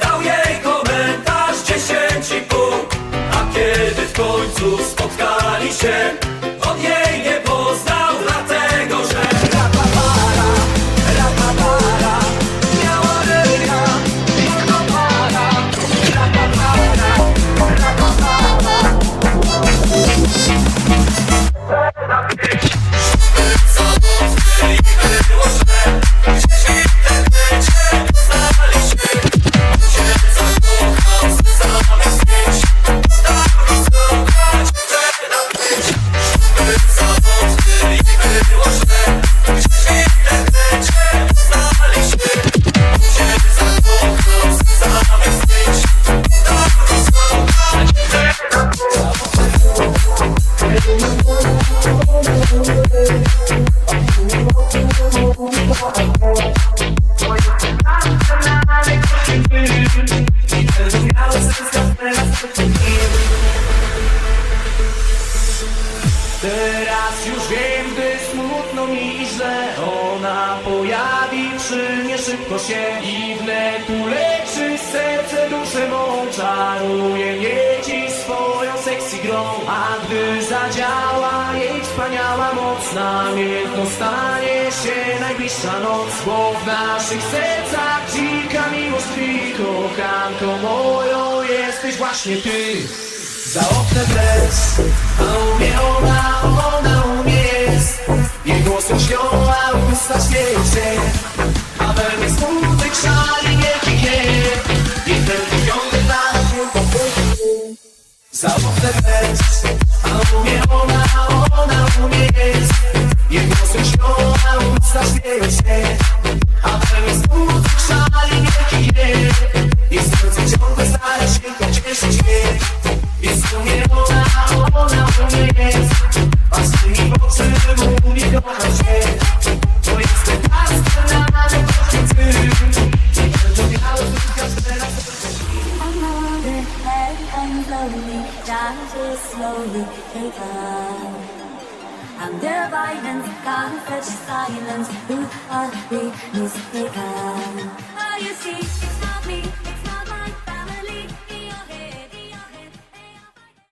Dał jej komentarz dziesięci pół. A kiedy w końcu spotkali się Teraz już wiem, gdy smutno mi, że ona pojawi przy mnie szybko się i wnet uleczy serce duszę mą, czaruje mnie swoją sexy grą, a gdy zadziała jej wspaniała moc, namiętno stanie się najbliższa noc, bo w naszych sercach dzika miłość tkwi, kochanką moją jesteś właśnie ty. Za oknem deszcz, a u mnie ona, ona Za oknem deszcz, a u mnie ona, ona u mnie jest Jej głosem śnią, a usta śmieją się. A slowly, changes slowly, take time. I'm Under violence, can't fetch silence, Who are the mistaken. Oh, you see.